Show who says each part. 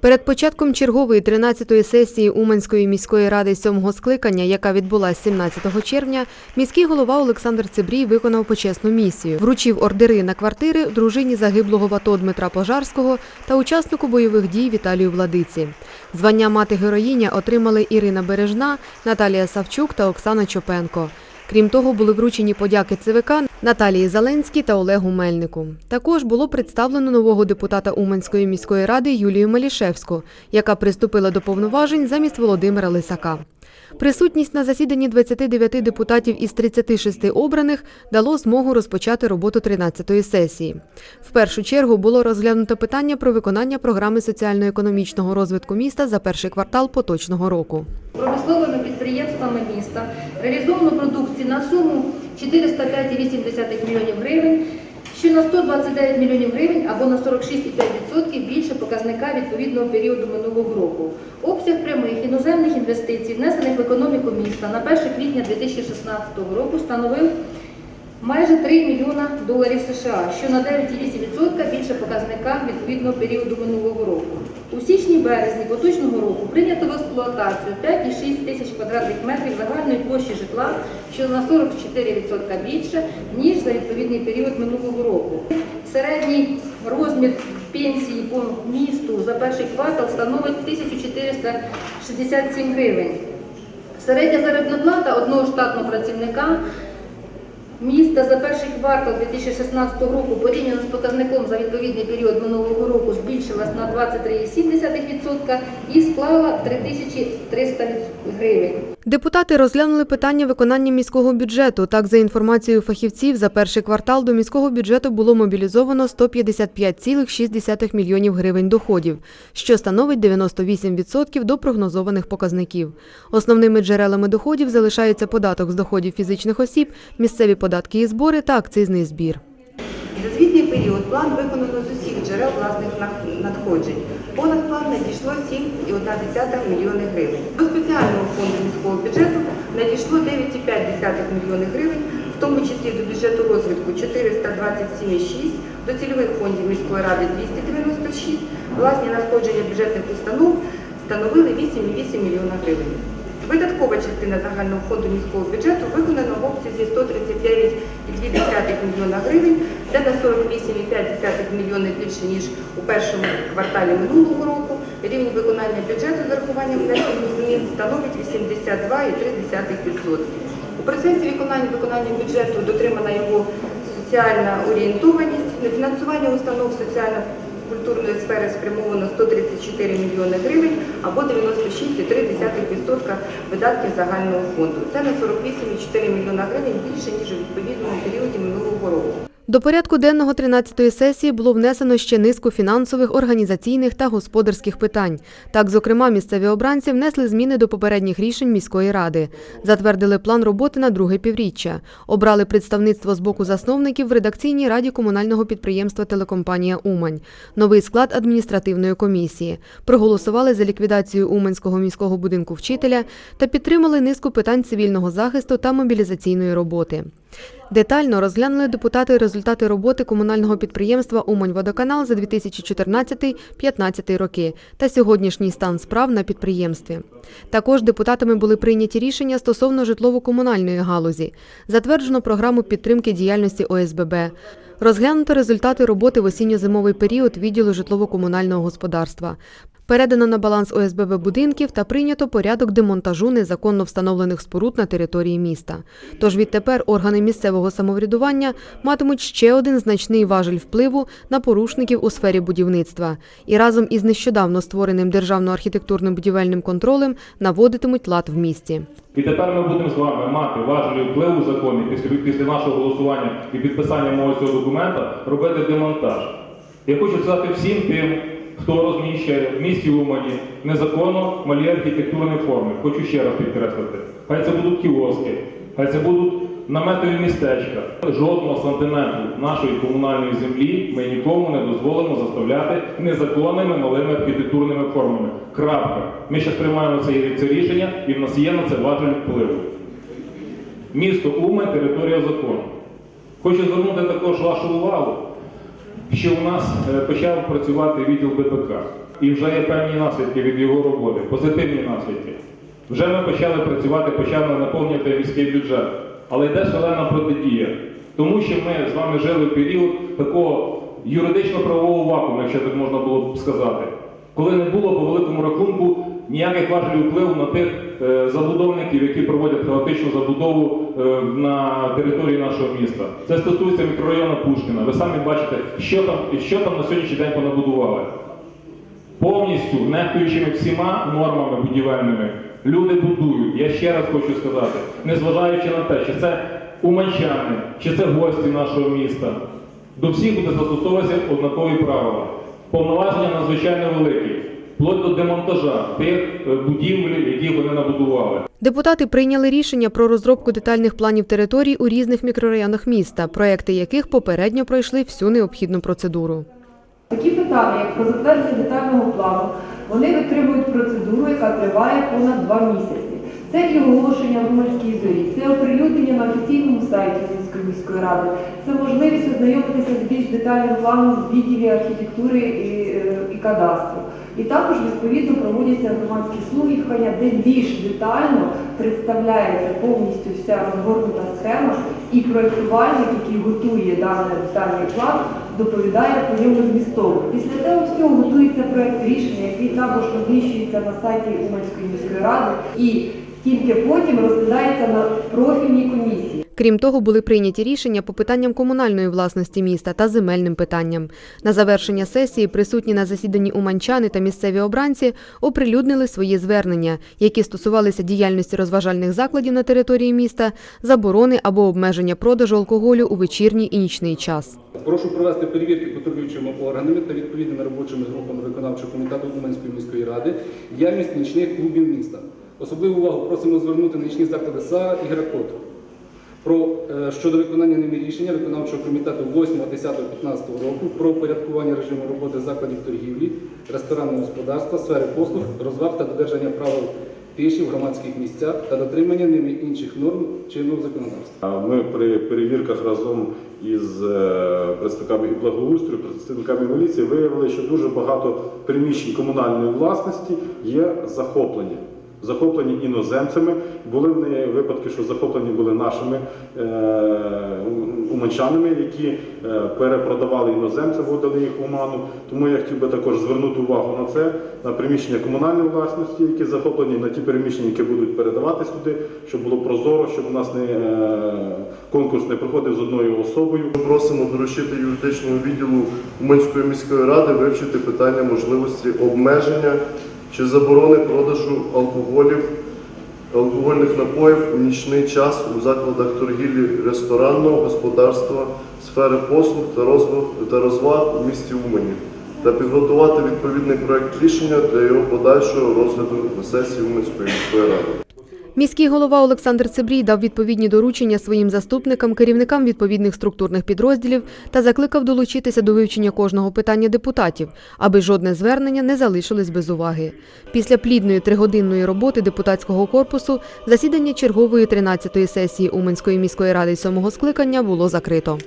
Speaker 1: Перед початком чергової 13-ї сесії Уманської міської ради сьомого скликання, яка відбулася 17 червня, міський голова Олександр Цибрій виконав почесну місію. Вручив ордери на квартири дружині загиблого в Дмитра Пожарського та учаснику бойових дій Віталію Владиці. Звання мати героїня отримали Ірина Бережна, Наталія Савчук та Оксана Чопенко. Крім того, були вручені подяки ЦВК Наталії Зеленській та Олегу Мельнику. Також було представлено нового депутата Уманської міської ради Юлію Малішевську, яка приступила до повноважень замість Володимира Лисака. Присутність на засіданні 29 депутатів із 36 обраних дало змогу розпочати роботу 13-ї сесії. В першу чергу було розглянуто питання про виконання програми соціально-економічного розвитку міста за перший квартал поточного року.
Speaker 2: Промисловими підприємствами міста реалізовано продукції на суму 405,8 мільйонів гривень, що на 129 мільйонів гривень або на 46,5% більше показника відповідного періоду минулого року. Обсяг прямих іноземних інвестицій, внесених в економіку міста на 1 квітня 2016 року, становив майже 3 мільйона доларів США, що на 9,8% більше показника відповідного періоду минулого року. У січні-березні поточного року прийнято в експлуатацію 5,6 тисяч квадратних метрів загальної площі житла, що на 44% більше, ніж за відповідний період минулого року. Середній розмір пенсії по місту за перший квартал становить 1467 гривень. Середня заробітна плата одного штатного працівника міста за перший квартал 2016 року порівняно з показником за відповідний період минулого року збільшилась на 23,7% і склала 3300 гривень.
Speaker 1: Депутати розглянули питання виконання міського бюджету. Так, за інформацією фахівців, за перший квартал до міського бюджету було мобілізовано 155,6 мільйонів гривень доходів, що становить 98% до прогнозованих показників. Основними джерелами доходів залишаються податок з доходів фізичних осіб, місцеві податки і збори та акцизний збір.
Speaker 3: За звітний період план виконано з усіх джерел власних надходжень. Понад план надійшло 7,1 мільйони гривень. До спеціального фонду міського бюджету надійшло 9,5 мільйони гривень, в тому числі до бюджету розвитку 427,6, до цільових фондів міської ради 296, власні надходження бюджетних установ становили 8,8 мільйона гривень. Видаткова частина загального фонду міського бюджету виконана в обсязі 139,2 мільйона гривень, це на 48,5 мільйони більше, ніж у першому кварталі минулого року. Рівень виконання бюджету з урахуванням внесених змін становить 82,3%. У процесі виконання виконання бюджету дотримана його соціальна орієнтованість, фінансування установ соціально культурної сфери спрямовано 134 мільйони гривень або 96,3% видатків загального фонду. Це на 48,4 мільйона гривень більше, ніж у відповідному періоді минулого року.
Speaker 1: До порядку денного 13-ї сесії було внесено ще низку фінансових, організаційних та господарських питань. Так, зокрема, місцеві обранці внесли зміни до попередніх рішень міської ради, затвердили план роботи на друге півріччя, обрали представництво з боку засновників в редакційній раді комунального підприємства Телекомпанія Умань, новий склад адміністративної комісії, проголосували за ліквідацію Уманського міського будинку вчителя та підтримали низку питань цивільного захисту та мобілізаційної роботи. Детально розглянули депутати результати роботи комунального підприємства «Умань-Водоканал» за 2014-15 роки та сьогоднішній стан справ на підприємстві. Також депутатами були прийняті рішення стосовно житлово-комунальної галузі, затверджено програму підтримки діяльності ОСББ, розглянуто результати роботи в осінньо-зимовий період відділу житлово-комунального господарства. Передано на баланс ОСББ будинків та прийнято порядок демонтажу незаконно встановлених споруд на території міста. Тож відтепер органи місцевого самоврядування матимуть ще один значний важель впливу на порушників у сфері будівництва і разом із нещодавно створеним державно-архітектурним будівельним контролем наводитимуть лад в місті.
Speaker 4: І тепер ми будемо з вами мати важелі впливу законів після, після нашого голосування і підписання мого цього документа робити демонтаж. Я хочу сказати всім тим, хто розміщує в місті Умані незаконно малі архітектурні форми. Хочу ще раз підкреслити. Хай це будуть кіоски, хай це будуть наметові містечка. Жодного сантиметру нашої комунальної землі ми нікому не дозволимо заставляти незаконними малими архітектурними формами. Крапка. Ми зараз приймаємо це, рішення і в нас є на це важель впливу. Місто Умань, територія закону. Хочу звернути також вашу увагу, що у нас е, почав працювати відділ БПК. і вже є певні наслідки від його роботи, позитивні наслідки. Вже ми почали працювати, почали наповнювати міський бюджет. Але йде шалена протидія. Тому що ми з вами жили в період такого юридично-правового вакууму, якщо так можна було б сказати, коли не було по великому рахунку ніяких важелів впливу на тих е, забудовників, які проводять хаотичну забудову е, на території нашого міста. Це стосується мікрорайону Пушкіна. Ви самі бачите, що там, що там на сьогоднішній день понабудували. Повністю нехтуючими всіма нормами будівельними, люди будують. Я ще раз хочу сказати, незважаючи на те, чи це уманчани, чи це гості нашого міста, до всіх буде застосовуватися однакові правила. Повноваження надзвичайно великі, вплоть до демонтажа тих е, будівель, які вони набудували.
Speaker 1: Депутати прийняли рішення про розробку детальних планів територій у різних мікрорайонах міста, проекти яких попередньо пройшли всю необхідну процедуру.
Speaker 5: Такі питання, як про затвердження детального плану, вони витримують процедуру, яка триває понад два місяці. Це і оголошення в громадській зорі, це оприлюднення на офіційному сайті Львівської міської ради, це можливість ознайомитися з більш детальним планом в відділі архітектури і, е, і кадастру. І також відповідно проводяться громадські слухання, де більш детально представляється повністю вся розгорнута схема, і проєктувальник, який готує даний детальний план, доповідає по ньому змістовно. Після цього всього готується проєкт рішення, який також розміщується на сайті Уманської міської ради, і тільки потім розглядається на профільній комісії.
Speaker 1: Крім того, були прийняті рішення по питанням комунальної власності міста та земельним питанням. На завершення сесії присутні на засіданні уманчани та місцеві обранці оприлюднили свої звернення, які стосувалися діяльності розважальних закладів на території міста, заборони або обмеження продажу алкоголю у вечірній і нічний час.
Speaker 6: Прошу провести перевірки контролюючими органами та відповідними робочими групами виконавчого комітету Уманської міської ради діяльність нічних клубів міста. Особливу увагу просимо звернути на нічні заклади СА і Гракот. Про е, щодо виконання ними рішення виконавчого комітету 8, 10, 15 року про упорядкування режиму роботи закладів торгівлі, ресторанного господарства, сфери послуг, розваг та додержання правил тиші в громадських місцях та дотримання ними інших норм чинного законодавства.
Speaker 7: Ми при перевірках разом із е, представниками і благоустрою, представниками міліції виявили, що дуже багато приміщень комунальної власності є захоплені. Захоплені іноземцями. Були в неї випадки, що захоплені були нашими е, уманчанами, які е, перепродавали іноземцям, вводили їх в оману. Тому я хотів би також звернути увагу на це, на приміщення комунальної власності, які захоплені, на ті приміщення, які будуть передавати сюди, щоб було прозоро, щоб у нас не е, конкурс не проходив з одною особою.
Speaker 8: Ми просимо доручити юридичному відділу Уманської міської ради вивчити питання можливості обмеження чи заборони продажу алкоголів, алкогольних напоїв у нічний час у закладах торгівлі ресторанного господарства, сфери послуг та розваг, у місті Умані та підготувати відповідний проект рішення для його подальшого розгляду на сесії Уманської міської ради.
Speaker 1: Міський голова Олександр Цибрій дав відповідні доручення своїм заступникам, керівникам відповідних структурних підрозділів та закликав долучитися до вивчення кожного питання депутатів, аби жодне звернення не залишилось без уваги. Після плідної тригодинної роботи депутатського корпусу засідання чергової 13-ї сесії Уманської міської ради сьомого скликання було закрито.